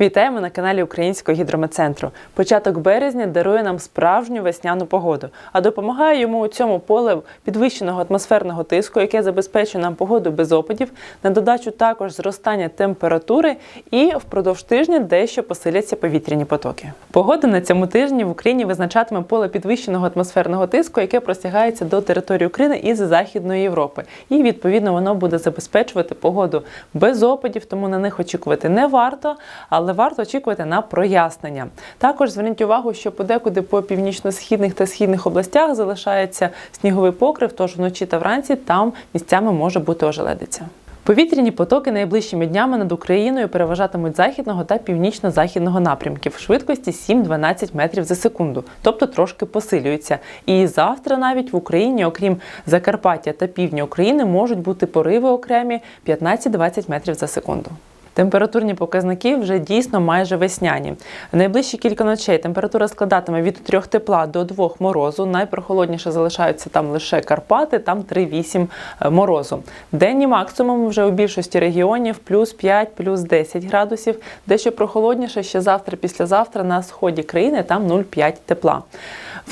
Вітаємо на каналі Українського гідрометцентру. Початок березня дарує нам справжню весняну погоду, а допомагає йому у цьому поле підвищеного атмосферного тиску, яке забезпечує нам погоду без опадів, на додачу також зростання температури і впродовж тижня дещо посиляться повітряні потоки. Погода на цьому тижні в Україні визначатиме поле підвищеного атмосферного тиску, яке простягається до території України із Західної Європи. І відповідно воно буде забезпечувати погоду без опадів, тому на них очікувати не варто, але варто очікувати на прояснення. Також зверніть увагу, що подекуди по північно-східних та східних областях залишається сніговий покрив, тож вночі та вранці там місцями може бути ожеледиця. Повітряні потоки найближчими днями над Україною переважатимуть західного та північно-західного напрямків швидкості 7-12 метрів за секунду, тобто трошки посилюються. І завтра навіть в Україні, окрім Закарпаття та півдня України, можуть бути пориви окремі 15-20 метрів за секунду. Температурні показники вже дійсно майже весняні. Найближчі кілька ночей температура складатиме від 3 тепла до 2 морозу. Найпрохолодніше залишаються там лише Карпати, там 3-8 морозу. Денні максимум вже у більшості регіонів плюс 5, плюс 10 градусів. Дещо прохолодніше ще завтра, післязавтра на сході країни там 0,5 тепла.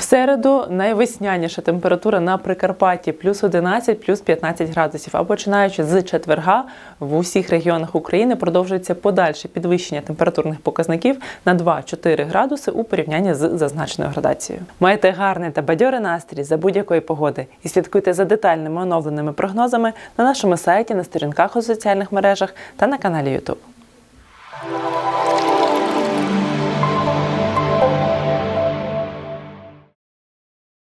Середу найвесняніша температура на Прикарпатті плюс 11, плюс 15 градусів. А починаючи з четверга в усіх регіонах України продовжується подальше підвищення температурних показників на 2-4 градуси у порівнянні з зазначеною градацією. Майте гарний та бадьорий настрій за будь-якої погоди і слідкуйте за детальними оновленими прогнозами на нашому сайті, на сторінках у соціальних мережах та на каналі YouTube.